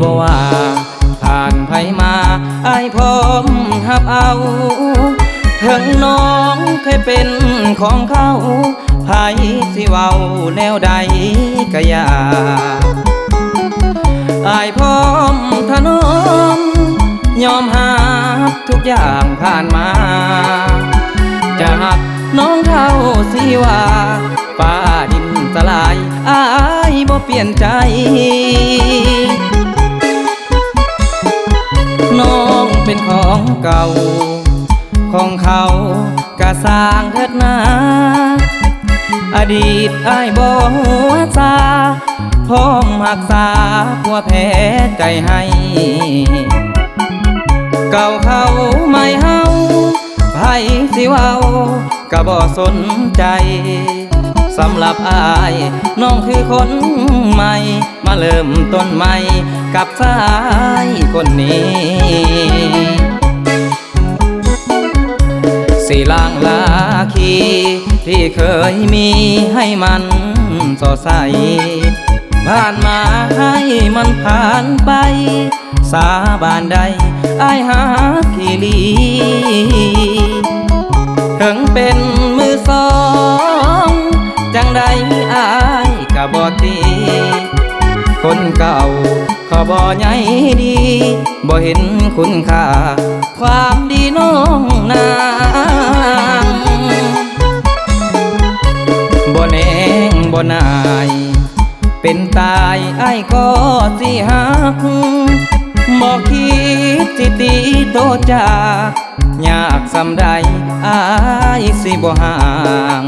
บว่าผ่านไผมาไอพร้อมหับเอา เป็นของเขาภายสิว้าแนวใดก็อยากอายพร้อมถนอมยอมหาทุกอย่างผ่านมา จากน้องเท่าสีว่าฟ้าดินสลาย อายบ่เปลี่ยนใจน้องเป็นของเก่า ของเขา สร้างเถิดนาอดีตอายบ่หัวซาพร้อมหักษาหัวแพ้ใจให้ เก่าเขาไม่เฮาไผสิเว้าก็บ่สนใจสำหรับอายน้องคือคนใหม่ มาเริ่มต้นใหม่กับสายคนนี้ สีลางลาคีที่เคยมีให้มันสดใสผ่านมาให้มันผ่านไป สาบานใดไอหากีลีถึงเป็นมือสอง จังใดอายกะบอตีคนเก่าขาบ่ใหญ่ดี บ่เห็นคุณค่า ความดีน้องนา นาย เป็นตายไอ้ก็สิหักบ่คิดสิตีโตจากยากสำใดอายสิบ่ห่าง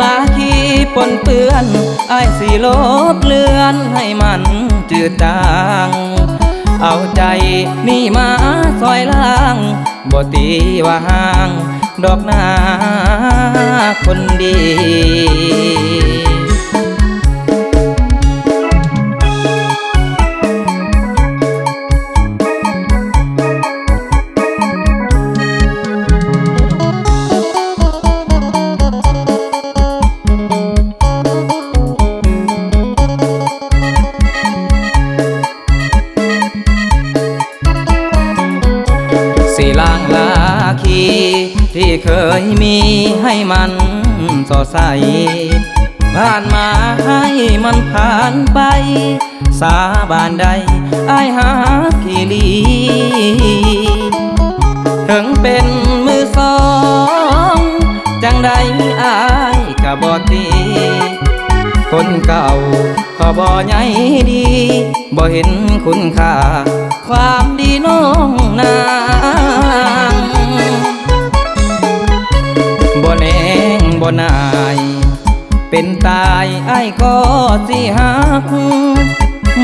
ลาคีปนเปื้อนไอ้ายสิลบเลือนให้มันจืดจาง เอาใจนี่มาซอยล่างบ่ตีว่าห่าง ดอกหน้าคนดี คี ที่เคยมีให้มันสดใสผ่านมาให้มันผ่านไป สาบานใดอายหากีลีถึงเป็นมือสอง จังใดอายกะบอตีคนเก่าขาบ่ใหญ่ดีบ่เห็นคุณค่า ความดีน้องนา นาย เป็นตายไอ้ก็สิหัก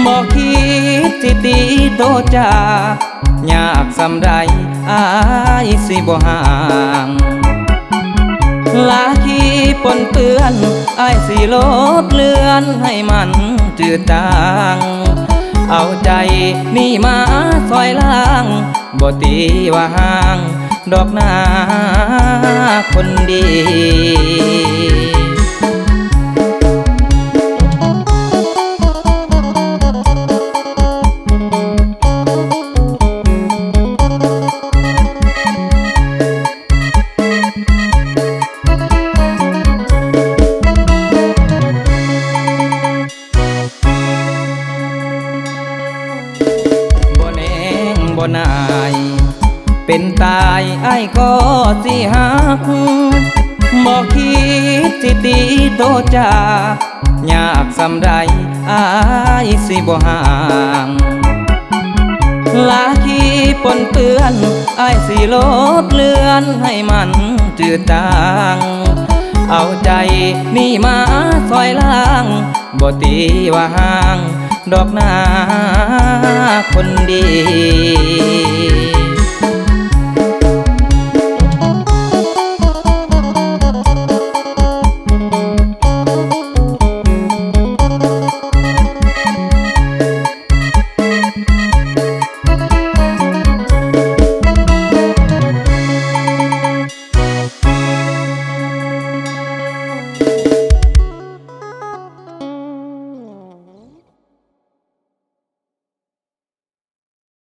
บ่คิดสิตีโตจายากสำใดอายสิบ่ห่างลาคีปนเปื้อนไอ้ายสิลบเลือนให้มันจืดจางเอาใจนี่มาซอยล่างบ่ตีว่าห่าง ดอกหน้าคนดี นาย เป็นตายไอ้ก็สิหักบ่คิดสิตีโตจายากสำใดอายสิบ่ห่างลาคีปนเปื้อนไอ้ายสิลบเลือนให้มันจืดจางเอาใจนี่มาซอยล่างบ่ตีว่าห่าง ดอกหน้าคนดี